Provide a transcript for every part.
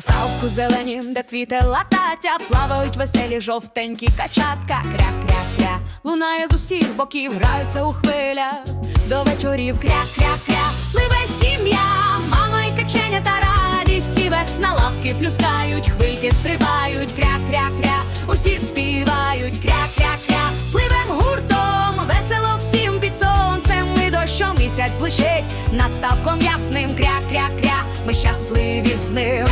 ставку зелені, де цвіте лататя, плавають веселі жовтенькі качатка, кря-кря-кря, лунає з усіх боків, граються у хвилях, до вечорів кря-кря-кря, пливе сім'я, мама й каченя та радість, і весна лапки плюскають, хвильки стрибають, кря-кря-кря, усі співають, кря-кря-кря, пливем гуртом, весело всім під сонцем, ми дощом місяць блищить, над ставком ясним, кря-кря-кря, ми щасливі з ним.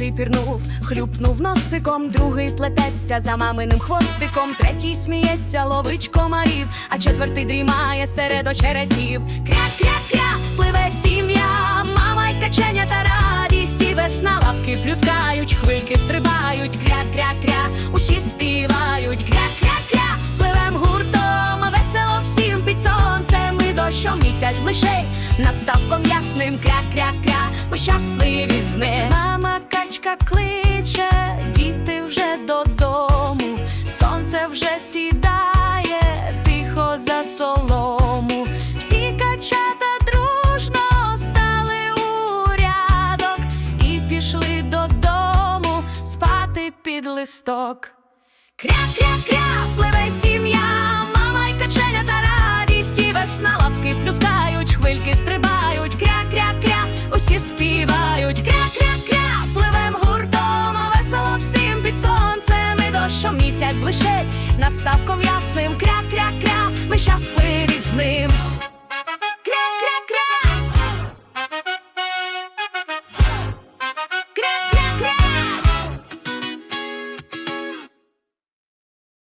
Перший пірнув, хлюпнув носиком, другий плететься за маминим хвостиком, третій сміється, ловить комарів, а четвертий дрімає серед очеретів. Кря-кря-кря, пливе сім'я, мама й каченя та радість, і весна лапки плюскають, хвильки стрибають, кря-кря-кря, усі співають, кря-кря-кря, пливем гуртом, весело всім під сонцем, і дощом місяць блищить, над ставком ясним, кря-кря-кря, Мама кличе, діти вже додому, сонце вже сідає, тихо за солому. Всі качата дружно стали у рядок і пішли додому спати під листок. Кря-кря-кря, пливе сім'я, мама й каченя та радість, і весна лапки плюскають, хвильки місяць блищить, над ставком ясним, кря-кря-кря,